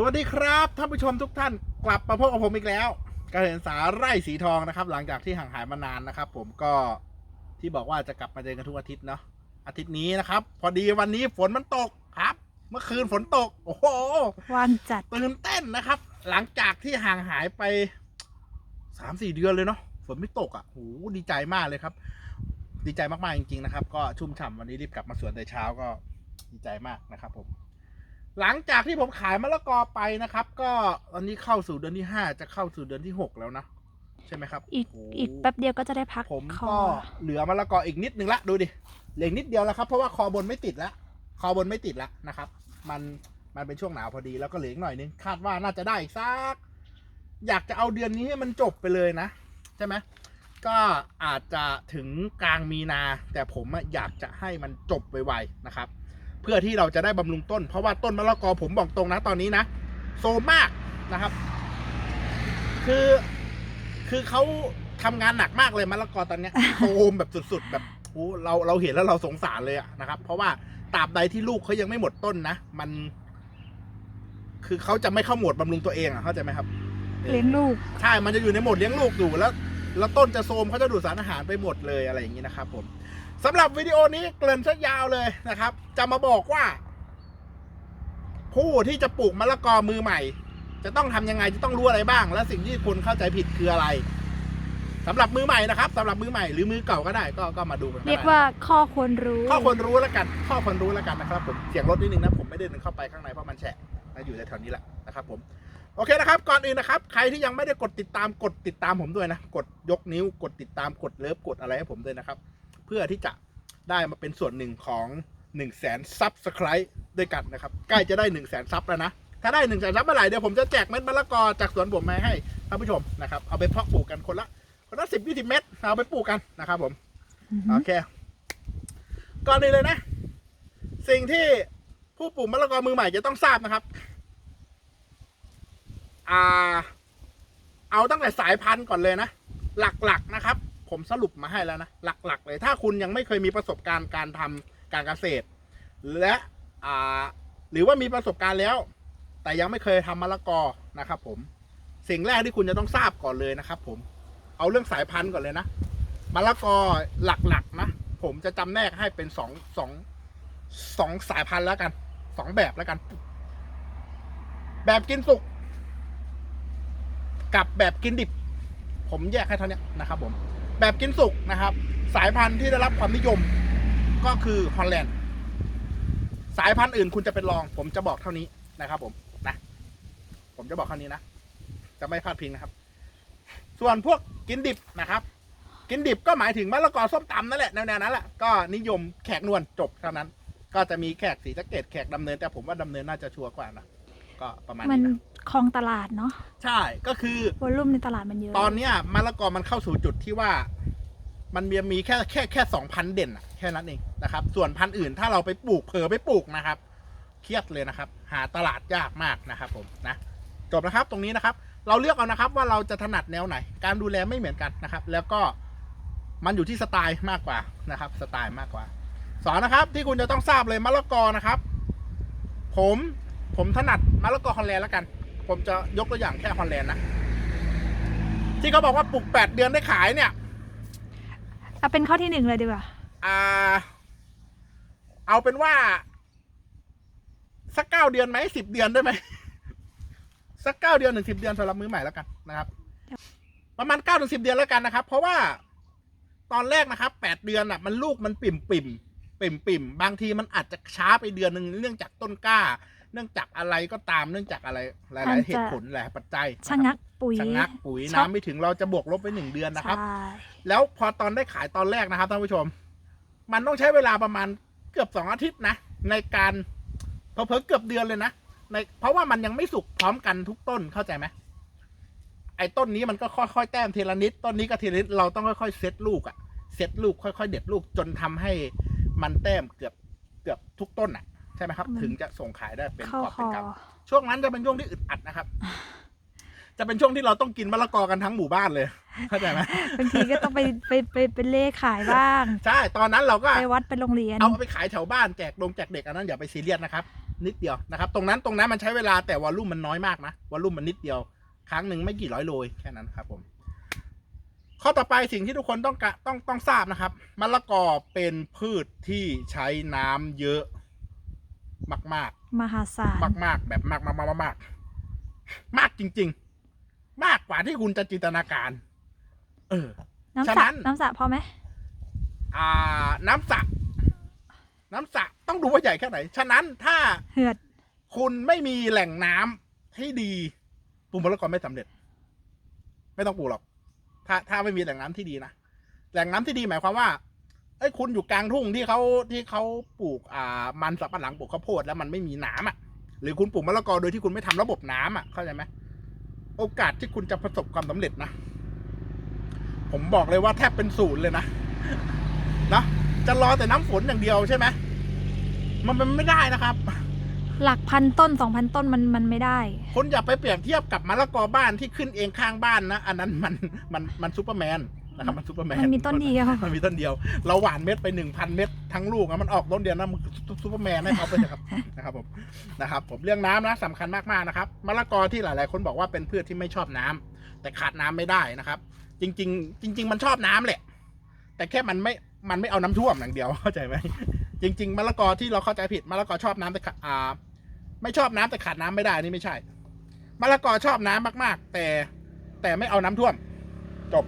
สวัสดีครับท่านผู้ชมทุกท่านกลับมาพบกับผมอีกแล้วเกษตรสาไร่สีทองนะครับ หลังจากที่ห่างหายมานานนะครับ ผมก็ที่บอกว่าจะกลับมาเจอกันทุกอาทิตย์เนาะอาทิตย์นี้นะครับ พอดีวันนี้ฝนมันตกครับ เมื่อคืนฝนตก โอ้โหวันจัดตื่นเต้นนะครับ หลังจากที่ห่างหายไปสามสี่เดือนเลยเนาะฝนไม่ตกอะโหดีใจมากเลยครับ ดีใจมากๆจริงๆนะครับ ก็ชุ่มฉ่ำวันนี้รีบกลับมาสวนแต่เช้าก็ดีใจมากนะครับ ผม หลังจากที่ผมขายมะละกอไปนะครับ ก็ตอนนี้เข้าสู่เดือนที่ห้าจะเข้าสู่เดือนที่หกแล้วนะใช่ไหมครับ อีกโโหอีกแป๊บเดียวก็จะได้พักผมคอก็เหลือมะละกออีกนิดนึงละดูดิเหลืออกนิดเดียวแล้วครับ เพราะว่าคอบนไม่ติดแล้วคอบนไม่ติดแล้วนะครับ มันมันเป็นช่วงหนาวพอดีแล้วก็เหลืออีกหน่อยนึงคาดว่าน่าจะได้อีกสักอยากจะเอาเดือนนี้ให้มันจบไปเลยนะ ใช่ไหมก็อาจจะถึงกลางมีนา แต่ผมอะอยากจะให้มันจบไวๆนะครับ เพื่อที่เราจะได้บำรุงต้น เพราะว่าต้นมะละกอผมบอกตรงนะตอนนี้นะโซมมากนะครับ คือคือเขาทำงานหนักมากเลยมะละกอตอนเนี้ยโซมแบบสุด ๆ แบบโอ้เราเราเห็นแล้วเราสงสารเลยอะนะครับ เพราะว่าตราบใดที่ลูกเขายังไม่หมดต้นนะมัน คือเขาจะไม่เข้าโหมดบำรุงตัวเองอะเข้าใจไหมครับเลี้ยงลูก ใช่ มันจะอยู่ในโหมดเลี้ยงลูกอยู่แล้ว แล้วต้นจะโทรมเขาจะดูดสารอาหารไปหมดเลยอะไรอย่างนี้นะครับผม สำหรับวิดีโอนี้เกริ่นซะยาวเลยนะครับ จะมาบอกว่า ผู้ที่จะปลูกมะละกอมือใหม่ จะต้องทำยังไงจะต้องรู้อะไรบ้าง และสิ่งที่คุณเข้าใจผิดคืออะไรสำหรับมือใหม่นะครับสำหรับมือใหม่หรือมือเก่าก็ได้ก็ก็มาดูกันได้เรียกว่าข้อควรรู้ ข้อควรรู้แล้วกัน ข้อควรรู้แล้วกันนะครับผมเสียงรถนิดนึงนะผมไม่ได้เดินเข้าไปข้างในเพราะมันแฉะนะอยู่แถวๆนี้แหละนะครับผมโอเคนะครับ ก่อนอื่นนะครับ ใครที่ยังไม่ได้กดติดตามกดติดตามผมด้วยนะ กดยกนิ้วกดติดตามกดเลิฟกดอะไรให้ผมด้วยนะครับ เพื่อที่จะได้มาเป็นส่วนหนึ่งของ1นึ่งแสนซับสไครต์ด้วยกันนะครับ ใกล้จะได้1นึ่งแสนซับแล้วนะ ถ้าได้1นึ่งแสนซับเมื่อไหร่เดี๋ยวผมจะแจกเม็ดมะละกอจากสวนผมมาให้ท่านผู้ชมนะครับ เอาไปเพาะปลูกกันคนละคนละสิบยี่สิบเม็ดเอาไปปลูกกันนะครับผมอือฮึโอเคก่อนอื่นเลยนะ สิ่งที่ผู้ปลูกมะละกอมือใหม่จะต้องทราบนะครับ อ่า เอาตั้งแต่สายพันธุ์ก่อนเลยนะ หลักๆนะครับ ผมสรุปมาให้แล้วนะ หลัก ๆ เลย ถ้าคุณยังไม่เคยมีประสบการณ์การทำการเกษตร และอ่าหรือว่ามีประสบการณ์แล้ว แต่ยังไม่เคยทำมะละกอนะครับผมสิ่งแรกที่คุณจะต้องทราบก่อนเลยนะครับ ผมเอาเรื่องสายพันธุ์ก่อนเลยนะมะละกอหลักๆนะผมจะจำแนกให้เป็นสองสองสองสายพันธุ์แล้วกันสองแบบแล้วกัน แบบกินสุกกับแบบกินดิบ ผมแยกให้เท่านี้นะครับผม แบบกินสุกนะครับ สายพันธุ์ที่ได้รับความนิยมก็คือฮอลแลนด์สายพันธุ์อื่นคุณจะเป็นรอง ผมจะบอกเท่านี้นะครับผมนะผมจะบอกเท่านี้นะจะไม่พลาดพิงนะครับ ส่วนพวกกินดิบนะครับ กินดิบก็หมายถึงมะละกอส้มตำนั่นแหละแนวๆนั้นแหละก็นิยมแขกนวลจบเท่านั้น ก็จะมีแขกสีสะเกตแขกดำเนิน แต่ผมว่าดำเนินน่าจะชัวร์กว่านะก็ประมาณมันนี้นะ คลองตลาดเนาะใช่ก็คือวอลลุ่มในตลาดมันเยอะ ตอนเนี้ยมะละกอมันเข้าสู่จุดที่ว่า มันมีมีแค่แค่แค่สองพันเด่นอะแค่นั้นเองนะครับ ส่วนพันธุ์อื่นถ้าเราไปปลูกเผลอไปปลูกนะครับ เครียดเลยนะครับ หาตลาดยากมากนะครับผมนะจบนะครับตรงนี้นะครับ เราเลือกเอานะครับว่าเราจะถนัดแนวไหน การดูแลไม่เหมือนกันนะครับ แล้วก็มันอยู่ที่สไตล์มากกว่านะครับ สไตล์มากกว่าสอนนะครับ ที่คุณจะต้องทราบเลยมะละกอนะครับ ผมผมถนัดมะละกอฮอลแลนด์แล้วกัน ผมจะยกตัวอย่างแค่ฮอลแลนด์นะ ที่เขาบอกว่าปลูกแปดเดือนได้ขายเนี่ยเอาเป็นข้อที่หนึ่งเลยดีกว่าอ่า เอาเป็นว่า สักเก้าเดือนไหมสิบเดือนได้ไหมสักเก้าเดือนถึงสิบเดือนสำหรับมือใหม่แล้วกันนะครับ ประมาณเก้าถึงสิบเดือนแล้วกันนะครับ เพราะว่าตอนแรกนะครับแปดเดือนอะ มันลูกมันปิ่มปิ่มปิ่มปิ่มบางทีมันอาจจะช้าไปเดือนหนึ่งเนื่องจากต้นกล้าเนื่องจากอะไรก็ตามเนื่องจากอะไรหลายมันๆจะเหตุผลหลายปัจจัยชะงักปุ๋ยชะงักปุ๋ยช็อกน้ำไม่ถึงเราจะบวกลบไปหนึ่งเดือนนะครับใช่แล้วพอตอนได้ขายตอนแรกนะครับท่านผู้ชม มันต้องใช้เวลาประมาณเกือบสองอาทิตย์นะ ในการเพิ่เกือบเดือนเลยนะในเพราะว่ามันยังไม่สุกพร้อมกันทุกต้นเข้าใจไหมไอ้ต้นนี้มันก็ค่อยๆแต้มทีละนิดต้นนี้ก็ทีละนิดเราต้องค่อยๆเซตลูกอะเซตลูกค่อยๆเด็ดลูกจนทำให้มันแต้มเกือบเกือบทุกต้นอะ ใช่ไหมครับ ถึงจะส่งขายได้เป็นเข้ากอบคเป็นอกำช่วงนั้นจะเป็นช่วงที่อึดอัดนะครับ จะเป็นช่วงที่เราต้องกินมะละกอกันทั้งหมู่บ้านเลยเข้าใจไหมบางทีก็ต้องไปไปไปไปเล่ขายบ้าง ใช่ตอนนั้นเราก็ไปวัดไปโรงเรียนเอาไปขายแถวบ้านแจกลงแจกเด็กอันนั้นอย่าไปซีเรียสนะครับ นิดเดียวนะครับ ตรงนั้นตรงนั้นมันใช้เวลาแต่วอลลุ่มมันน้อยมากนะวอลลุ่มมันนิดเดียว ครั้งหนึ่งไม่กี่ร้อยโลยแค่นั้นครับ ผมข้อต่อไปสิ่งที่ทุกคนต้องกะต้องต้องทราบนะครับมะละกอเป็นพืชที่ใช้น้ำเยอะ มากมหาศาลๆมากๆแบบมากมากมากมากมากจริง ๆ มากกว่าที่คุณจะจินตนาการ เออน้ำฉะสนั้ระนน้ำสระพอไหมอ่า น้ำสระน้ำสระต้องดูว่าใหญ่แค่ไหน ฉะนั้นถ้าเหือดคุณไม่มีแหล่งน้ำที่ดีปลูกมะละกอไม่สำเร็จ ไม่ต้องปลูกหรอก ถ้าถ้าไม่มีแหล่งน้ำที่ดีนะแหล่งน้ำที่ดีหมายความว่า เอ้ยคุณอยู่กลางทุ่งที่เขาที่เขาปลูกอ่ามันสับปะหลังปลูกข้าวโพดแล้วมันไม่มีน้ำอะ หรือคุณปลูกมะละกอโดยที่คุณไม่ทำระบบน้ำอะเข้าใจไหมโอกาสที่คุณจะประสบความสำเร็จนะผมบอกเลยว่าแทบเป็นศูนย์เลยนะนะจะรอแต่น้ำฝนอย่างเดียวใช่ไหมมันเป็นไม่ได้นะครับ หลักพันต้นสองพันต้นมันมันไม่ได้คุณอย่าไปเปรียบเทียบกับมะละกอบ้านที่ขึ้นเองข้างบ้านนะอันนั้นมันมันมันซูเปอร์แมน นะครับมันซูเปอร์แมนมันมีต้นเดียว มันมีต้นเดียว เราหว่านเม็ดไปหนึ่งพันเม็ดทั้งลูกอะมันออกต้นเดียวนะมันซูเปอร์แมนให้เขาไปเถอะครับ นะครับผมนะครับ ผมเรื่องน้ำนะสำคัญมากๆนะครับมะละกอที่หลาย ๆ คนบอกว่าเป็นพืชที่ไม่ชอบน้ำแต่ขาดน้ำไม่ได้นะครับ จริง ๆ จริง ๆ มันชอบน้ำแหละ แต่แค่มันไม่มันไม่เอาน้ำท่วมอย่างเดียวเข้าใจไหมจริง ๆมะละกอที่เราเข้าใจผิดมะละกอชอบน้ำแต่ขาอ่า ไม่ชอบน้ำแต่ขาดน้ำไม่ได้นี่ไม่ใช่มะละกอชอบน้ำมาก ๆ แต่แต่ไม่เอาน้ำท่วม จบ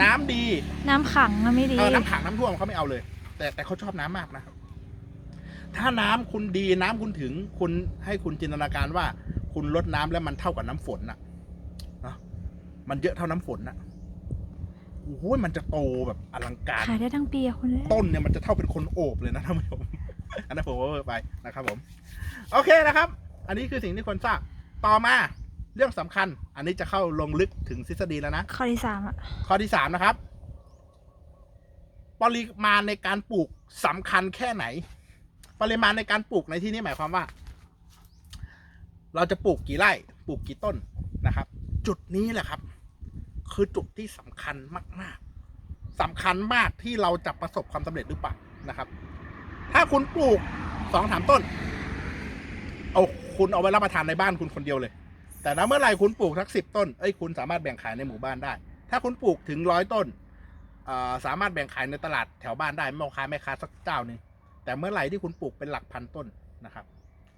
น้ำดีน้ำขังอะไม่ดี เออน้ำขังน้ำท่วมเขาไม่เอาเลย แต่แต่เขาชอบน้ำมากนะครับ ถ้าน้ำคุณดีน้ำคุณถึง คุณให้คุณจินตนาการว่า คุณลดน้ำแล้วมันเท่ากับน้ำฝนน่ะเนอะมันเยอะเท่าน้ำฝนน่ะโอ้โหมันจะโตแบบอลังการ ขายได้ทั้งปีอะคุณเลยต้นเนี่ยมันจะเท่าเป็นคนโอบเลยนะท่านผู้ชม อันนั้นผมว่าเวอร์ไปนะครับผม โอเคนะครับ อันนี้คือสิ่งที่ควรทราบต่อมา เรื่องสำคัญ อันนี้จะเข้าลงลึกถึงทฤษฎีแล้วนะ ข้อที่สามอะข้อที่สามนะครับ ปริมาณในการปลูกสำคัญแค่ไหน ปริมาณในการปลูกในที่นี้หมายความว่า เราจะปลูกกี่ไร่ปลูกกี่ต้นนะครับ จุดนี้แหละครับ คือจุดที่สำคัญมากๆสำคัญมากที่เราจะประสบความสำเร็จหรือเปล่านะครับ ถ้าคุณปลูกสองสามต้น เอาคุณเอาไว้รับประทานในบ้านคุณคนเดียวเลย แต่ถ้าเมื่อไหร่คุณปลูกสักสิบต้นเอ้ยคุณสามารถแบ่งขายในหมู่บ้านได้ ถ้าคุณปลูกถึงร้อยต้นเอ่อสามารถแบ่งขายในตลาดแถวบ้านได้ไม่ค้าแม่ค้าสักเจ้าหนึ่งแต่เมื่อไหร่ที่คุณปลูกเป็นหลักพันต้นนะครับ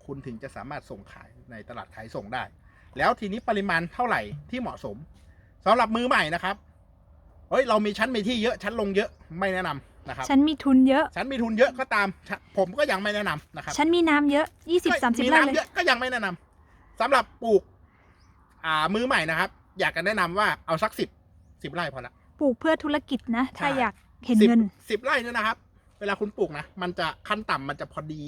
คุณถึงจะสามารถส่งขายในตลาดขายส่งได้ แล้วทีนี้ปริมาณเท่าไหร่ที่เหมาะสมสำหรับมือใหม่นะครับเฮ้ยเรามีชั้นมีที่เยอะชั้นลงเยอะไม่แนะนำนะครับฉันมีทุนเยอะชั้นมีทุนเยอะก็ตามฉันผมก็ยังไม่แนะนำนะครับ ฉันมีน้ำเยอะยี่สิบสามสิบมีไร่น้ำเลเยยอะก็ยังไม่แนะนำสำหรับปลูก อ่ามือใหม่นะครับ อยากจะแนะนำว่าเอาสักสิบสิบไร่พอละ ปลูกเพื่อธุรกิจนะ ถ้าใช่ อยากเห็นสิบเงิน สิบไร่เนี่ยนะครับ เวลาคุณปลูกนะ มันจะขั้นต่ำมันจะพอดี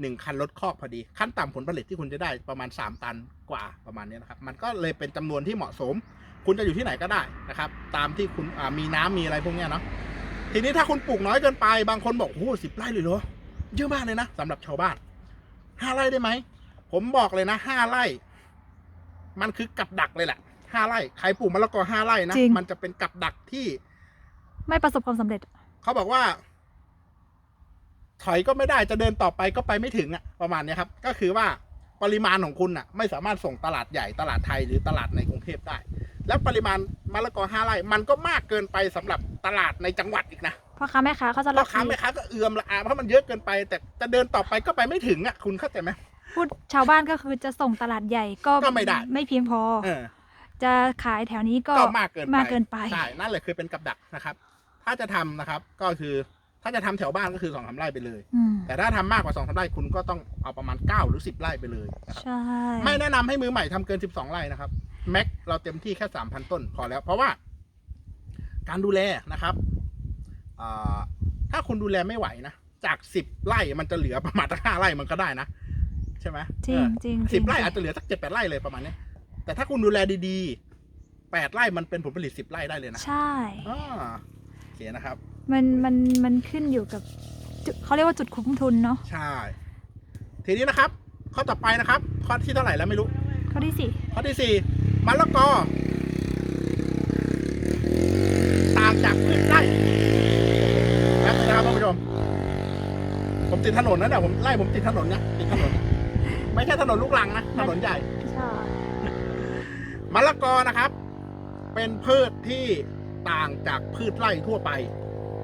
หนึ่งคันรถคอกพอดี ขั้นต่ำผลผลิตที่คุณจะได้ประมาณสามตันกว่าประมาณเนี้ยนะครับ มันก็เลยเป็นจำนวนที่เหมาะสม คุณจะอยู่ที่ไหนก็ได้นะครับ ตามที่คุณอ่ามีน้ำมีอะไรพวกเนี้ยเนาะ ทีนี้ถ้าคุณปลูกน้อยเกินไป บางคนบอกโอ้โหสิบไร่เลยเหรอ เยอะมากเลยนะสำหรับชาวบ้านห้าไร่ได้ไหม ผมบอกเลยนะห้าไร่ มันคือกับดักเลยแหละห้าไร่ใครปลูกมะละกอห้าไร่นะจริง มันจะเป็นกับดักที่ ไม่ประสบความสำเร็จ เขาบอกว่า ถอยก็ไม่ได้จะเดินต่อไปก็ไปไม่ถึงอะประมาณเนี้ยครับ ก็คือว่าปริมาณของคุณอะไม่สามารถส่งตลาดใหญ่ตลาดไทยหรือตลาดในกรุงเทพได้ แล้วปริมาณมะละกอห้าไร่มันก็มากเกินไปสำหรับตลาดในจังหวัดอีกนะพ่อค้าแม่ค้าเขาจะพ่รัอบค้าดีแม่ค้าก็เอือมละอาเพราะมันเยอะเกินไป แต่จะเดินต่อไปก็ไปไม่ถึงอะคุณเข้าใจไหม พูดชาวบ้านก็คือจะส่งตลาดใหญ่ก็ก็ไม่ได้ ไม่เพียงพอ เออจะขายแถวนี้ก็ก็มากเกินไปมากเกินไป ใช่นั่นแหละคือเป็นกับดักนะครับ ถ้าจะทำนะครับ ก็คือถ้าจะทำแถวบ้านก็คือสองสามไร่ไปเลย อืมแต่ถ้าทำมากกว่าสองสามไร่คุณก็ต้องเอาประมาณเก้าหรือสิบไร่ไปเลยนะครับ ใช่ไม่แนะนำให้มือใหม่ทำเกินสิบสองไร่นะครับ แม็กเราเต็มที่แค่สามพันต้นพอแล้ว เพราะว่า การดูแลนะครับอ่าถ้าคุณดูแลไม่ไหวนะ จากสิบไร่มันจะเหลือประมาณสักห้าไร่มันก็ได้นะ ใช่ไหมจริงจริงสิบจงไร่อาจจะเหลือสักเจ็ดแปดไร่เลยประมาณเนี้ยแต่ถ้าคุณดูแลดีๆแปดไร่มันเป็นผลผลิตสิบไร่ได้เลยนะใช่อ่าโอเคนะครับ มันมันมันขึ้นอยู่กับจุดเขาเรียกว่าจุดคุ้มทุนเนาะใช่ ทีนี้นะครับ ข้อต่อไปนะครับ ข้อที่เท่าไหร่แล้วไม่รู้ ข้อที่สี่ข้อที่สี่มะละกอต่างจากพืชไร่แป๊บนึงนะครับท่านผู้ชมผมติดถนนนะเนี่ยผมไล่ผมติดถนนเนี่ยติดถนน ไม่ใช่ถนนลูกรังนะถนนใหญ่ ใช่มะละกอนะครับ เป็นพืชที่ต่างจากพืชไร่ทั่วไป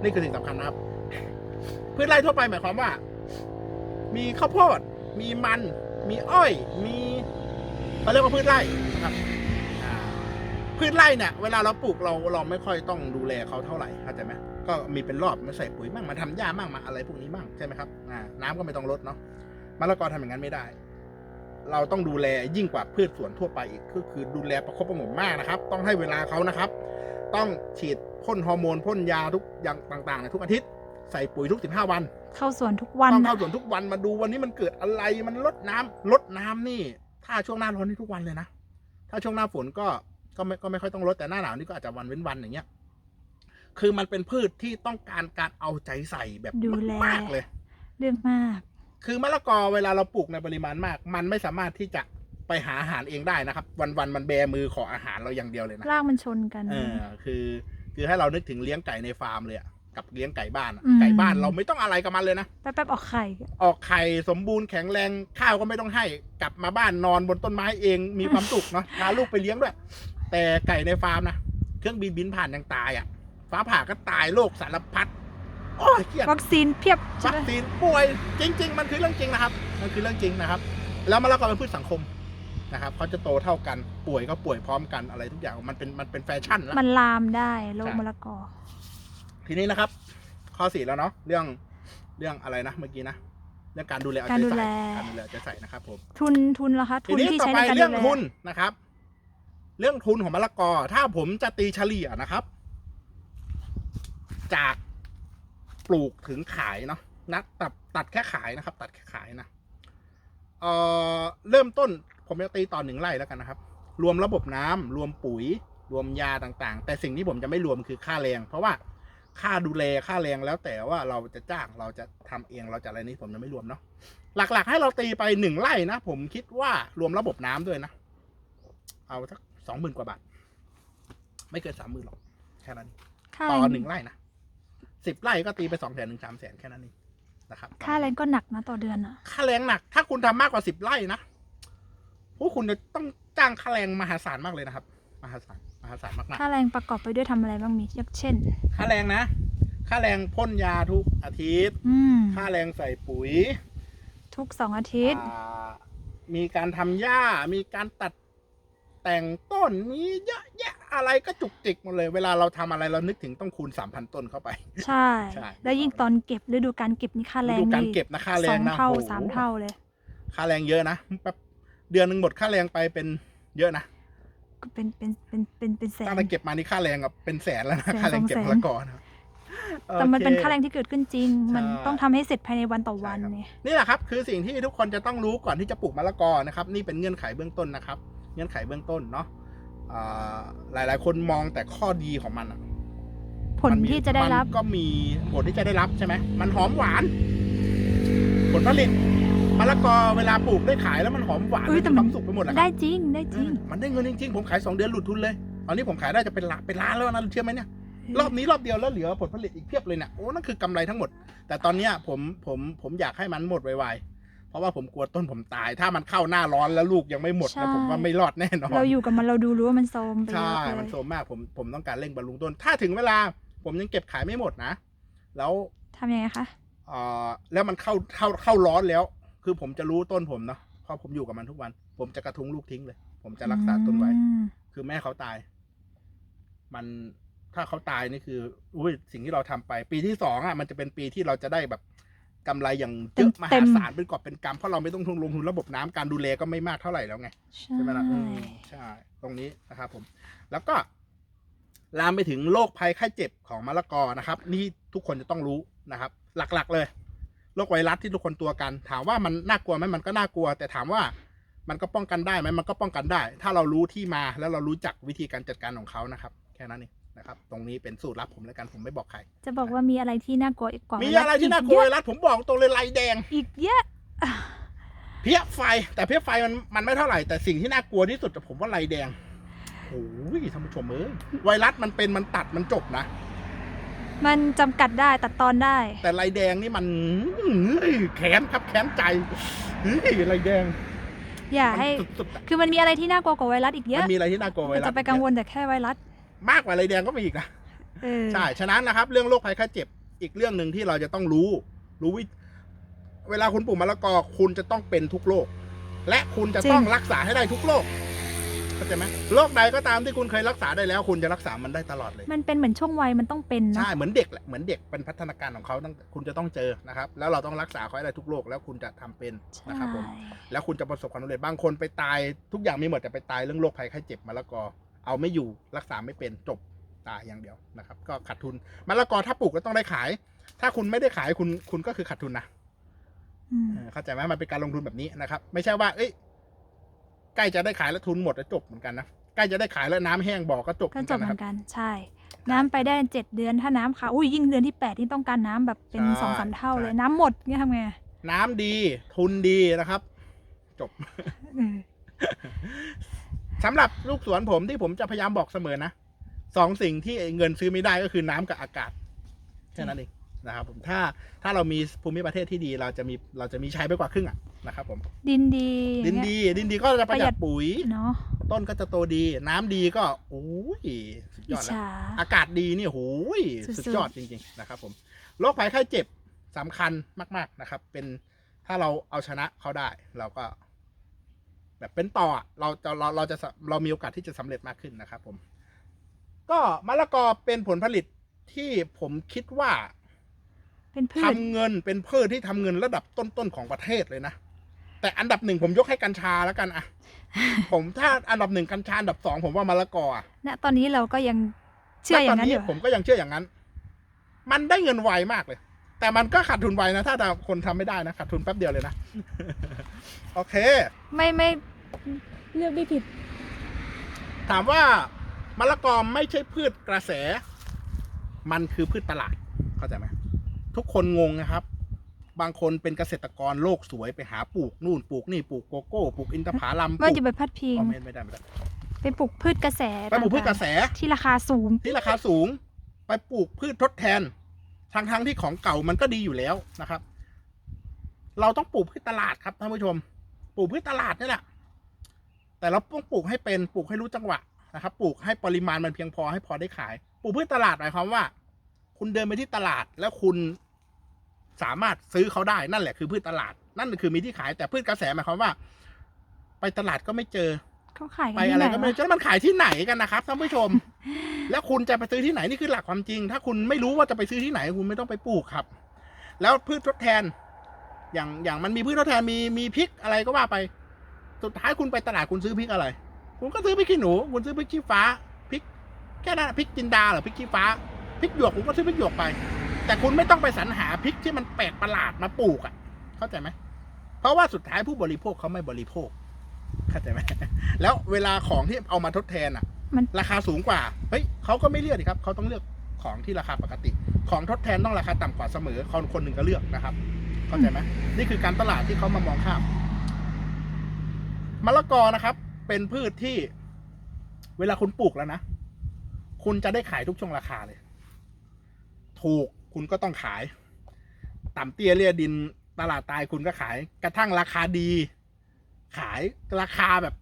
นี่คือสิ่งสำคัญนะครับ พืชไร่ทั่วไปหมายความว่า มีข้าวโพด มีมัน มีอ้อย มีเขาเรียกว่าพืชไร่นะครับอ่าพืชไร่เนี่ย เวลาเราปลูกเราเราไม่ค่อยต้องดูแลเขาเท่าไหร่เข้าใจไหมก็มีเป็นรอบมาใส่ปุ๋ยบ้างมาทำหญ้าบ้างมาอะไรพวกนี้บ้างใช่ไหมครับอ่าน้ำก็ไม่ต้องลดเนาะมะละกอทำอย่างนั้นไม่ได้ เราต้องดูแลยิ่งกว่าพืชสวนทั่วไปอีกก็คือดูแลประคบประหงมมากนะครับ ต้องให้เวลาเขานะครับ ต้องฉีดพ่นฮอร์โมนพ่นยาทุกอย่างต่างๆในทุกอาทิตย์ใส่ปุ๋ยทุก 15 วัน เข้าสวนทุกวันต้องนะเข้าสวนทุกวันมาดูวันนี้มันเกิดอะไรมันลดน้ำลดน้ำนี่ ถ้าช่วงหน้าร้อนนี่ทุกวันเลยนะ ถ้าช่วงหน้าฝนก็ก็ไม่ก็ไม่ค่อยต้องลดแต่หน้าหนาวนี่ก็อาจจะวันเว้นวันอย่างเงี้ยคือมันเป็นพืชที่ต้องการการเอาใจใส่แบบดูแลมากๆเลยเรื่องมาก คือมะละกอเวลาเราปลูกในปริมาณมาก มันไม่สามารถที่จะไปหาอาหารเองได้นะครับวันๆมันแบมือขออาหารเราอย่างเดียวเลยนะ รากมันชนกัน เออคือคือให้เรานึกถึงเลี้ยงไก่ในฟาร์มเลยอะกับเลี้ยงไก่บ้านอะอืม ไก่บ้านเราไม่ต้องอะไรกับมันเลยนะ แป๊บๆออกไข่ ออกไข่สมบูรณ์แข็งแรงข้าวก็ไม่ต้องให้ กลับมาบ้านนอนบนต้นไม้เองมีความสุขเนาะพาลูกไปเลี้ยงด้วย แต่ไก่ในฟาร์มนะเครื่องบินบินผ่านยังตายอะ่ะ ฟ้าผ่าก็ตายโรคสารพัด โอ้ยเครียดวัคซีนเพียบใช่วัไหมคซีนป่วยจริง ๆ มันคือเรื่องจริงนะครับ มันคือเรื่องจริงนะครับ แล้วมะละกอเป็นพืชสังคมนะครับเขาจะโตเท่ากันป่วยก็ป่วยพร้อมกันอะไรทุกอย่างมันเป็นมันเป็นแฟชั่นแล้ว มันลามได้โรคใช่ มะละกอ ทีนี้นะครับ ข้อสี่แล้วเนาะเรื่องเรื่องอะไรนะเมื่อกี้นะเรื่องการดูแลเอาการใจดูใส่แลการดูแลเอาใจใส่นะครับผม ทุนทุนละคะทีทุนนี้ที่ต่อใช้ไปในการเรื่องดูแลทุนนะครับ เรื่องทุนของมะละกอ ถ้าผมจะตีเฉลี่ยนะครับ จาก ปลูกถึงขายเนาะนัดตัดตัดแค่ขายนะครับ ตัดแค่ขายนะเอ่อเริ่มต้นผมจะตีต่อหนึ่งไร่แล้วกันนะครับ รวมระบบน้ำรวมปุ๋ย รวมยาต่างๆ แต่สิ่งที่ผมจะไม่รวมคือค่าแรง เพราะว่าค่าดูแลค่าแรงแล้วแต่ว่าเราจะจ้างเราจะทำเองเราจะอะไรนี้ผมจะไม่รวมเนาะหลักๆ ให้เราตีไปหนึ่งไร่นะผมคิดว่ารวมระบบน้ำด้วยนะ เอาสักสองหมื่นกว่าบาท ไม่เกินสามหมื่นหรอกแค่นั้นค่าต่แรองหนึ่งไร่นะ สิบไร่ก็ตีไปสองแสนถึงสามแสนแค่นั้นเองนะครับ ค่าแรงก็หนักนะต่อเดือนอะค่าแรงหนัก ถ้าคุณทำมากกว่าสิบไร่นะพวกคุณจะต้องจ้างค่าแรงมหาศาลมากเลยนะครับ มหาศาลมหาศาลมากค่าแรงประกอบไปด้วยทำอะไรบ้างมียกเช่นๆค่าแรงนะ ค่าแรงพ่นยาทุกอาทิตย์อืมค่าแรงใส่ปุ๋ย ทุกสองอาทิตย์อ่ามีการทำหญ้า มีการตัดแต่งต้นมีเยอะแยะ อะไรก็จุกจิกหมดเลย เวลาเราทำอะไรเรานึกถึงต้องคูณสามพันต้นเข้าไป ใช่ใช่แล้วยิ่งตอนเก็บฤดูการเก็บนี่ค่าแรงดูการนี่เก็บนะค่าแรสองงนะเท่าโอ้โหสามเท่าเลย ค่าแรงเยอะนะแป๊บเดือนหนึ่งหมดค่าแรงไปเป็นเยอะนะก็เป็นเป็นเป็นเป็นเป็นแสตั้นงแต่เก็บมานี่ค่าแรงอะเป็นแสนแล้วนะแสนค่าแรงเก็บสองแสนมะละกอนะแต่มันเป็นโอค่าแรงที่เกิดขึ้นจริง มันใช่ต้องทำให้เสร็จภายในวันต่อวันใช่ครับเนี่ยนี่แหละครับ คือสิ่งที่ทุกคนจะต้องรู้ก่อนที่จะปลูกมะละกอนะครับ นี่เป็นเงื่อนไขเบื้องต้นนะครับ เงื่อนไขเบื้องต้นเนาะ อ่าหลายๆคนมองแต่ข้อดีของมันอะผลที่จะได้รับมันก็มีผลที่จะได้รับใช่ไหมมันหอมหวาน ผลผลิตมะละกอเวลาปลูกได้ขายแล้วมันหอมหวานเอ้ยแต่มีคมัวานมสุขไปหมดแหละคได้รับจริงได้จริงเออมันได้เงินจริงๆผมขายสองเดือนหลุดทุนเลยตอนนี้ผมขายได้จะเป็นล้านเป็นล้านแล้วนะเชื่อไหมเนี่ยรอบนี้รอบเดียวแล้วเหลือผลผลิตอีกเพียบเลยเนี่ยโอ้นั่นคือกำไรทั้งหมด แต่ตอนเนี้ยผมผมผมอยากให้มันหมดไวๆ เพราะว่าผมกลัวต้นผมตาย ถ้ามันเข้าหน้าร้อนแล้วลูกยังไม่หมดใช่ นะผมว่าไม่รอดแน่นอนเราอยู่กับมันเราดูรู้ว่ามันโทรมไปเยใช่ อะเลมันยโซมมากผมผมต้องการเร่งบรรลุต้น ถ้าถึงเวลาผมยังเก็บขายไม่หมดนะ แล้ว ทำยังไงคะ เอ่อแล้วมันเข้าเข้าเข้าร้อนแล้ว คือผมจะรู้ต้นผมเนาะเพราะผมอยู่กับมันทุกวัน ผมจะกระทุ้งลูกทิ้งเลย ผมจะรักษาต้นไว้ อืมคือแม่เขาตาย มันถ้าเขาตายนี่คือ อุ้ยสิ่งที่เราทำไป ปีที่สองอะ มันจะเป็นปีที่เราจะได้แบบ กำไรอย่างเยอะมหาศาลเป็นกอบเป็นกำเพราะเราไม่ต้องลงทุนระบบน้ำการดูแลก็ไม่มากเท่าไหร่แล้วไงใช่ใช่ไหมล่ะอืมใช่ตรงนี้นะครับผม แล้วก็ลามไปถึงโรคภัยไข้เจ็บของมะละกอนะครับ นี่ทุกคนจะต้องรู้นะครับ หลักๆเลยโรคไวรัสที่ทุกคนตัวกัน ถามว่ามันน่ากลัวไหมมันก็น่ากลัว แต่ถามว่ามันก็ป้องกันได้ไหมมันก็ป้องกันได้ ถ้าเรารู้ที่มาแล้วเรารู้จักวิธีการจัดการของเขานะครับ แค่นั้นเอง นะครับ ตรงนี้เป็นสูตรลับผมแล้วกันผมไม่บอกใคร จะบอกว่ามีอะไรที่น่ากลัวอีกกว่ามีมีอะไรที่น่ากลัวไวรัสผมบอกตรงเลยลายแดง อีกเยอะเพี้ยไฟ แต่เพี้ยไฟมันมันไม่เท่าไหร่แต่สิ่งที่น่ากลัวที่สุดผมว่าลายแดงโอ้ยท่านผู้ชมเอ้ยไวรัสมันเป็นมันตัดมันจบนะมันจำกัดได้ตัดตอนได้ แต่ลายแดงนี่มันเฮ้ยแขนครับแขนใจเฮ้ยลายแดง อย่าให้มันสุดๆอะคือมันมีอะไรที่น่ากลัวกว่าไวรัสอีกเยมัอะนมีอะไรที่น่ากลัวไวรัสจะไปกังวลแต่แค่ไวรัส มากกว่าอะไรแดงก็มีอีกนะเออใช่ ฉะนั้นนะครับ เรื่องโรคภัยไข้เจ็บ อีกเรื่องหนึ่งที่เราจะต้องรู้ รู้วิเวลาคุณปลูกมะละกอคุณจะต้องเป็นทุกโรคและคุณจะต้องรักษาให้ได้ทุกโรคเข้าใจไหมโรคใดก็ตามที่คุณเคยรักษาได้แล้ว คุณจะรักษามันได้ตลอดเลย มันเป็นเหมือนช่วงวัยมันต้องเป็นนะใช่เหมือนเด็กแหละเหมือนเด็กเป็นพัฒนาการของเขาตั้งคุณจะต้องเจอนะครับ แล้วเราต้องรักษาเขาให้ได้ทุกโรคแล้วคุณจะทำเป็นใช่นะครับผมแล้วคุณจะประสบความสำเร็จบางคนไปตายทุกอย่างมีหมดแต่ไปตายเรื่องโรคภัยไข้เจ็บมะละกอ เอาไม่อยู่รักษาไม่เป็นจบตายอย่างเดียวนะครับ ก็ขาดทุนมะละกอถ้าปลูกก็ต้องได้ขาย ถ้าคุณไม่ได้ขายคุณคุณก็คือขาดทุนนะอืมเออเข้าใจไหมมันเป็นการลงทุนแบบนี้นะครับ ไม่ใช่ว่า เอ้ยใกล้จะได้ขายแล้วทุนหมดแล้วจบเหมือนกันนะใกล้จะได้ขายแล้วน้ำแห้งบ่อก็จบเหก็มือนจกับนเหนะคมืรัอบนกันใช่ น้ำไปได้เจ็ดเดือนถ้าน้ำขาอุ้ยยิ่งเดือนที่แปดที่ต้องการน้ำแบบเป็นใช่สองสามเท่าเลยใช่น้ำหมดเนี่ยทำไงน้ำดี ทุนดีนะครับ จบเออ สำหรับลูกสวนผมที่ผมจะพยายามบอกเสมอนะสองสิ่งที่เงินซื้อไม่ได้ก็คือน้ำกับอากาศแค่นั้นเองนะครับผมถ้าถ้าเรามีภูมิประเทศที่ดีเราจะมีเราจะมีใช้ไปกว่าครึ่งอะนะครับผม ดินดีดินอย่างดีเงี้ยดินดีก็จะประหยัประหยัดดปุ๋ย เนาะ ต้นก็จะโตดี น้ำดีก็โอ้ยสุดยอิอจดแล้วฉาอากาศดีนี่โอ้ยสุดๆสุด ยอดจริงๆนะครับผมโรคภัยไข้เจ็บสำคัญมาก ๆนะครับ เป็นถ้าเราเอาชนะเขาได้ เราก็ แบบเป็นต่ออะเราจะเราเราจะเรามีโอกาสที่จะสำเร็จมากขึ้นนะครับผม ก็มะละกอเป็นผลผลิตที่ผมคิดว่าเป็นพืทำชเงินเป็นพืชที่ทำเงินระดับต้นๆของประเทศเลยนะแต่อันดับหนึ่งผมยกให้กัญชาแล้วกันอะผมถ้าอันดับหนึ่งกัญชาอันดับสองผมว่ามะละกออะณตอนนี้เราก็ยังเชื่ออย่างนั้นณตอยู่ผมก็ยังเชื่ออย่างนั้น มันได้เงินไวมากเลย แต่มันก็ขาดทุนไวนะ ถ้าคนทำไม่ได้นะ ขาดทุนแป๊บเดียวเลยนะ โอเค ไม่ไม่เลือกไม่ผิด ถามว่ามะละกอไม่ใช่พืชกระแส มันคือพืชตลาด เข้าใจไหมทุกคนงงนะครับ บางคนเป็นเกษตรกรโลกสวยไปหาปลูกนู่นปลูกนี่ปลูกโกโก้ปลูกอินทผลัมปว่าลูกจะไปพัดพิงอ๋อไม่ไม่ได้ไม่ได้ไปปลูกพืชกระแสไปปลูกพืชกระแสต่างๆที่ราคาสูง ที่ราคาสูง ไปปลูกพืชทดแทน ทางทางๆที่ของเก่ามันก็ดีอยู่แล้วนะครับ เราต้องปลูกพืชตลาดครับท่านผู้ชม ปลูกพืชตลาดนี่แหละ แต่เราต้องปลูกให้เป็นปลูกให้รู้จังหวะนะครับ ปลูกให้ปริมาณมันเพียงพอให้พอได้ขาย ปลูกพืชตลาดหมายความว่า คุณเดินไปที่ตลาดแล้วคุณสามารถซื้อเขาได้นั่นแหละคือพืชตลาด นั่นคือมีที่ขายแต่พืชกระแสหมายความว่า ไปตลาดก็ไม่เจอเขาขายกันไปที่อะไรไหนก็ไม่วะรู้จะมันขายที่ไหนกันนะครับท่านผู้ชม แล้วคุณจะไปซื้อที่ไหนนี่คือหลักความจริง ถ้าคุณไม่รู้ว่าจะไปซื้อที่ไหนคุณไม่ต้องไปปลูกครับ แล้วพืชทดแทน อย่างอย่างมันมีพืชทดแทนมีมีพริกอะไรก็ว่าไป สุดท้ายคุณไปตลาดคุณซื้อพริกอะไร คุณก็ซื้อพริกขี้หนู คุณซื้อพริกขี้ฟ้าพริกแค่นั้นพริกจินดาหรือพริกขี้ฟ้าพริกหยวกคุณก็ซื้อพริกหยวกไป แต่คุณไม่ต้องไปสรรหาพริกที่มันแปลกประหลาดมาปลูกอะ เข้าใจไหมเพราะว่าสุดท้ายผู้บริโภคเขาไม่บริโภคเข้าใจไหมแล้วเวลาของที่เอามาทดแทนอะ มัน ราคาสูงกว่า เฮ้ยเขาก็ไม่เลือกดิครับเขาต้องเลือกของที่ราคาปกติ ของทดแทนต้องราคาต่ำกว่าเสมอคนคนหนึ่งก็เลือกนะครับ เข้าใจไหมนี่คือการตลาดที่เขามามองข้ามมะละกอนะครับ เป็นพืชที่ เวลาคุณปลูกแล้วนะคุณจะได้ขายทุกช่วงราคาเลย ถูกคุณก็ต้องขาย ต่ำเตี้ยเลียดินตลาดตายคุณก็ขาย กระทั่งราคาดี ขายราคาแบบ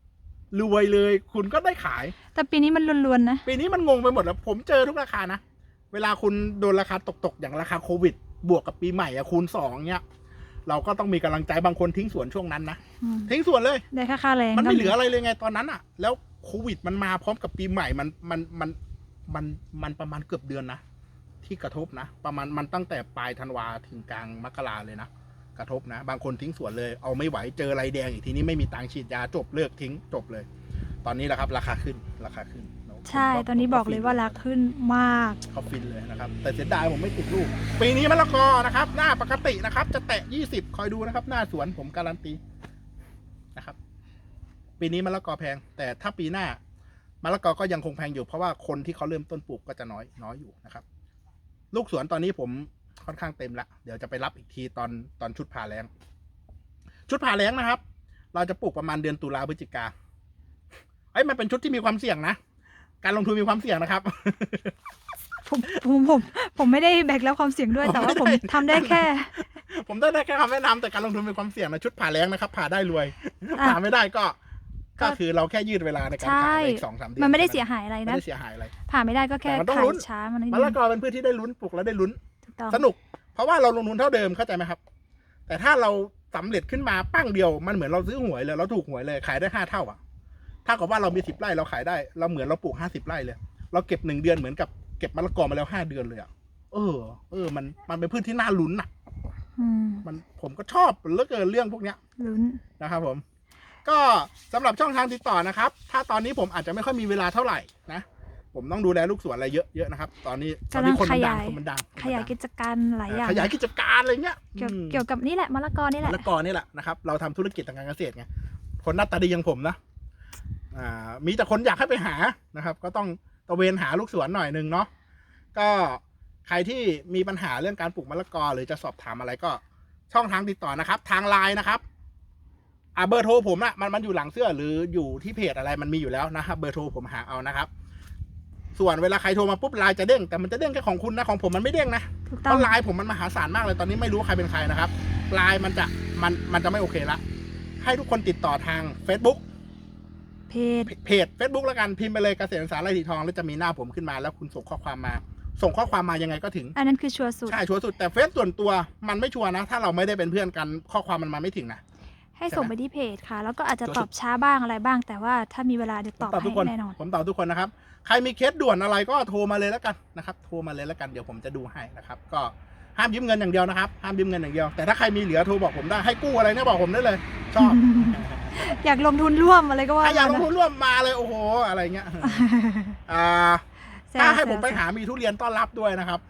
รวยเลย คุณก็ได้ขาย แต่ปีนี้มันลวนๆนะ ปีนี้มันงงไปหมดแล้ว ผมเจอทุกราคานะ เวลาคุณโดนราคาตกๆ อย่างราคาโควิด บวกกับปีใหม่อะคูณสองเนี้ย เราก็ต้องมีกำลังใจบางคนทิ้งสวนช่วงนั้นนะ อืมทิ้งสวนเลย ได้ค่าค่าแรงมันไม่ก็เหลืออะไรเลยไงตอนนั้นอะแล้วโควิดมันมาพร้อมกับปีใหม่มันมันมันมันมันประมาณเกือบเดือนนะที่กระทบนะ ประมาณมันตั้งแต่ปลายธันวาถึงกลางมกราเลยนะ กระทบนะ บางคนทิ้งสวนเลย เอาไม่ไหวเจออะไรแดงอีกทีนี้ไม่มีตังค์ฉีดยาจบเลิกทิ้งจบเลย ตอนนี้แหละครับ ราคาขึ้นราคาขึ้นใช่ตอนนี้บอกเลยว่าราคาขึ้นมากเขาฟินเลยนะครับ แต่เสียดายผมไม่ติดลูก ปีนี้มะละกอนะครับ หน้าปกตินะครับ จะแตะยี่สิบคอยดูนะครับ หน้าสวนผมการันตีนะครับ ปีนี้มะละกอแพง แต่ถ้าปีหน้ามะละกอก็ยังคงแพงอยู่เพราะว่าคนที่เขาเริ่มต้นปลูกก็จะน้อยน้อยอยู่นะครับ ลูกสวนตอนนี้ผม ค่อนข้างเต็มละเดี๋ยวจะไปรับอีกทีตอนตอนชุดผ่าแรงชุดผ่าแรงนะครับ เราจะปลูกประมาณเดือนตุลาพฤศจิกาเอ้ยมันเป็นชุดที่มีความเสี่ยงนะ การลงทุนมีความเสี่ยงนะครับ ผมผมผมผมไม่ได้แบกรับความเสี่ยงด้วยแต่ว่าผมทำได้แค่ ผมได้ได้แค่คำแนะนำแต่การลงทุนเป็นความเสี่ยงนะชุดผ่าแรงนะครับผ่าได้รวยอะผ่าไม่ได้ก็ก็ก็คือเราแค่ยืดเวลาในการใช่ผ่าไปอีกสองสามเดือนมันไม่ได้แค่เสียหายอะไรไม่นะได้เสียหายอะไรผ่าไม่ได้ก็แค่แต่มันต้องขาลุ้ยนช้ามันนิดมะนึละงกอเป็นพืชที่ได้ลุ้นปลูกแล้วได้ลุ้นถูก ต้อง สนุก เพราะว่าเราลงทุนเท่าเดิมเข้าใจไหมครับ แต่ถ้าเราสำเร็จขึ้นมาปั้งเดียวมันเหมือนเราซื้อหวยเลยเราถูกหวยเลยขายได้ห้าเท่าอะ ถ้ากับว่าเรามีสิบไร่เราขายได้เราเหมือนเราปลูกห้าสิบไร่เลย เราเก็บหนึ่งเดือนเหมือนกับเก็บมะละกอมาแล้วห้าเดือนเลยอะเออ เออ มันมันเป็นพืชที่น่าลุ้นอะอืมมันผมก็ชอบเหลือเกินเรื่องพวกเนี้ยลุ้นนะครับผม ก็สำหรับช่องทางติดต่อนะครับ ถ้าตอนนี้ผมอาจจะไม่ค่อยมีเวลาเท่าไหร่นะ ผมต้องดูแลลูกสวนอะไรเยอะเยอะนะครับ ตอนนี้ตอนนี้คนมันดังคนมันดังขยายกิจการหลายอย่างขยายกิจการอะไรเงี้ยเกี่ยวอืมเกี่ยวกับนี่แหละมะละกอนี่แหละมะละกอนี่แหละนะครับเราทำธุรกิจทางการเกษตรไงคนหน้าตาดีอย่างผมนะอ่ามีแต่คนอยากให้ไปหานะครับ ก็ต้องตระเวนหาลูกสวนหน่อยหนึ่งเนาะก็ใครที่มีปัญหาเรื่องการปลูกมะละกอ หรือจะสอบถามอะไรก็ช่องทางติดต่อนะครับ ทางไลน์นะครับอ่าเบอร์โทรผมอะมันมันอยู่หลังเสื้อหรืออยู่ที่เพจอะไรมันมีอยู่แล้วนะครับ เบอร์โทรผมหาเอานะครับ ส่วนเวลาใครโทรมาปุ๊บไลน์จะเด้งแต่มันจะเด้งแค่ของคุณนะของผมมันไม่เด้งนะถูกเพต้องราะไลน์ผมมันมหาศาลมากเลยตอนนี้ไม่รู้ว่าใครเป็นใครนะครับไลน์มันจะมันมันจะไม่โอเคละให้ทุกคนติดต่อทาง Facebook เพจ เพจ Facebook แล้วกันพิมพ์ไปเลยเกษตรสารไร่สีทองแล้วจะมีหน้าผมขึ้นมาแล้วคุณส่งข้อความมา ส่งข้อความมายังไงก็ถึง อันนั้นคือชัวร์สุด ใช่ชัวร์สุดแต่เฟซส่วนตัวมันไม่ชัวร์นะ ถ้าเราไม่ได้เป็นเพื่อนกันข้อความมันมาไม่ถึงนะ ให้ส่งไปที่เพจค่ะ แล้วก็อาจจะชัวร์ตสุอดบช้าบ้างอะไรบ้าง แต่ว่าถ้ามีเวลาเดี๋ยวผมตอบตอบทุกคนให้แน่นอนผมตอบทุกคนนะครับ ใครมีเคสด่วนอะไรก็โทรมาเลยแล้วกันนะครับโทรมาเลยแล้วกันเดี๋ยวผมจะดูให้นะครับ ก็ห้ามยืมเงินอย่างเดียวนะครับห้ามยืมเงินอย่างเดียวแต่ถ้าใครมีเหลือโทรบอกผมได้ให้กู้อะไรเนี่ยบอกผมได้เลยชอบอยากลงทุนร่วมอะไรก็ว่าถ้าอยากลมงทุนร่วมมาเลยโอ้โหอะไรเงี้ยอ่าแซวถ้าให้ผมแซวไปหามีทุเรียนต้อนรับด้วยนะครับ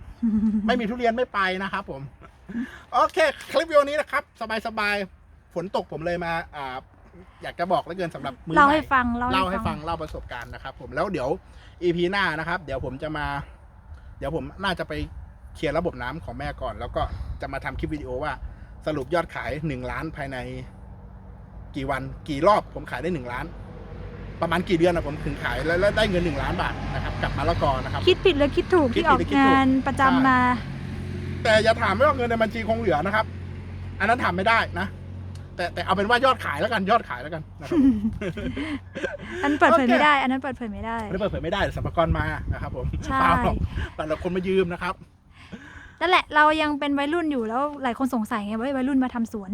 ไม่มีทุเรียนไม่ไปนะครับ ผม โอเค คลิปวิดีโอนี้นะครับ สบายๆ ฝนตกผมเลยมาอ่าอยากจะบอกเหลือเกินสำหรับมือเล่าใหม่ให้ฟังเล่าเล่าให้ให้ฟัฟังงเล่าประสบการณ์นะครับ ผมแล้วเดี๋ยว EP หน้านะครับ เดี๋ยวผมจะมา เดี๋ยวผมน่าจะไปเคลียร์ระบบน้ำของแม่ก่อน แล้วก็จะมาทำคลิปวิดีโอว่าสรุปยอดขายหนึ่งล้านภายใน กี่วันกี่รอบผมขายได้หนึ่งล้าน ประมาณกี่เดือนนะผมถึงขายแล้วแล้วได้เงินหนึ่งล้านบาทนะครับกับมะละกอนะครับ คิดผิดหรือคิดถูกคิดที่ผิอดอกหรือคิดถูกงานประจำมา แต่อย่าถามไม่ว่าเงินในบัญชีคงเหลือนะครับ อันนั้นถามไม่ได้นะ แต่แต่เอาเป็นว่ายอดขายแล้วกันยอดขายแล้วกันนะครับอันเปิดเผยโอเคไม่ได้ อันนั้นเปิดเผยไม่ได้ไม่ได้เปิดเผยไม่ได้เดี๋ยวสรรพากรมานะครับ ผมใช่เปล่าหรอกแต่ละคนมายืมนะครับนั่นแหละเรายังเป็นวัยรุ่นอยู่แล้วหลายคนสงสัยไงว่าวัยรุ่นมาทำสวน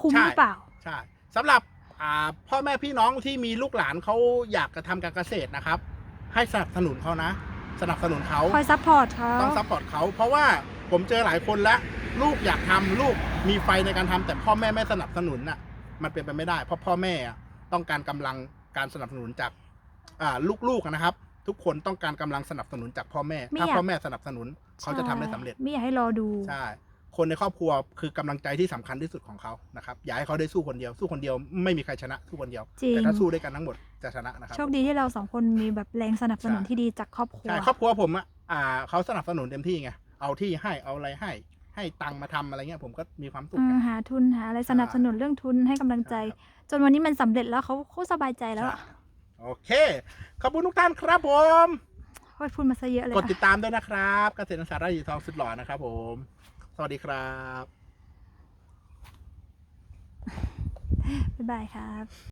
คุ้มใช่หรือเปล่าใช่สำหรับอ่าพ่อแม่พี่น้องที่มีลูกหลานเขาอยากจะทำการเกษตรนะครับ ให้สนับสนุนเขานะ สนับสนุนเขาคอยซัพพอร์ตเขาต้องซัพพอร์ตเขาเพราะว่า ผมเจอหลายคนแล้ว ลูกอยากทำลูกมีไฟในการทำแต่พ่อแม่ไม่สนับสนุนน่ะ มันเป็นไปไม่ได้ เพราะพ่อแม่อะต้องการกำลังการสนับสนุนจากอ่าลูกๆอะนะครับ ทุกคนต้องการกำลังสนับสนุนจากพ่อแม่ ถ้าพ่อแม่สนับสนุนเขาจะทำได้สำเร็จ ไม่อยากให้รอดูใช่คนในครอบครัวคือกำลังใจที่สำคัญที่สุดของเขานะครับอย่าให้เขาได้สู้คนเดียว สู้คนเดียวไม่มีใครชนะสู้คนเดียวจริงแต่ถ้าสู้ด้วยกันทั้งหมดจะชนะนะครับโชคดีที่เราสองคนมีแบบแรงสนับสนุนใช่ที่ดีจากครอบครัวใช่ครอบครัวผมอะอ่าเขาสนับสนุนเต็มที่ไง เอาที่ให้เอาอะไรให้ ให้ตังค์มาทำอะไรเงี้ยผมก็มีความสุขอืไงมหาทุนหาอะไรสนับสนุนเรื่องทุนให้กำลังใจจนวันนี้มันสำเร็จแล้วเขาโคตรสบายใจแล้วอะโอเค ขอบคุณทุกท่านครับผม โอ้ยพูดมาซะเยอะเลยกดอะติดตามด้วยนะครับเกษตรศาสตร์ไร่สีทองสุดหล่อนะครับผม สวัสดีครับ บ๊ายบายครับ